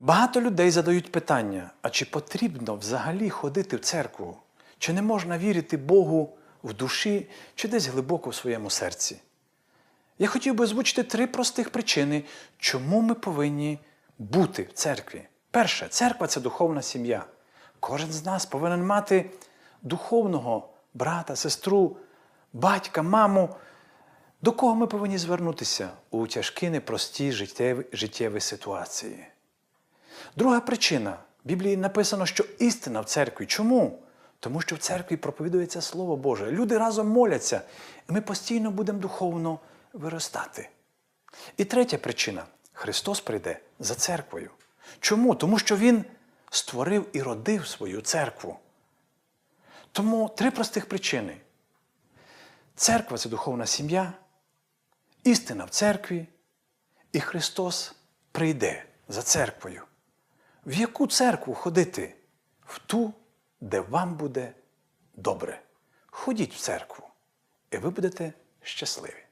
Багато людей задають питання: а чи потрібно взагалі ходити в церкву? Чи не можна вірити Богу в душі, чи десь глибоко в своєму серці? Я хотів би озвучити три простих причини, чому ми повинні бути в церкві. Перше, церква це духовна сім'я. Кожен з нас повинен мати духовного брата, сестру, батька, маму, до кого ми повинні звернутися у тяжкі, непрості життєві, життєві ситуації. Друга причина. В Біблії написано, що істина в церкві. Чому? Тому що в церкві проповідується Слово Боже. Люди разом моляться, і ми постійно будемо духовно виростати. І третя причина Христос прийде за церквою. Чому? Тому що Він створив і родив свою церкву. Тому три простих причини. Церква це духовна сім'я, істина в церкві, і Христос прийде за церквою. В яку церкву ходити? В ту, де вам буде добре. Ходіть в церкву, і ви будете щасливі.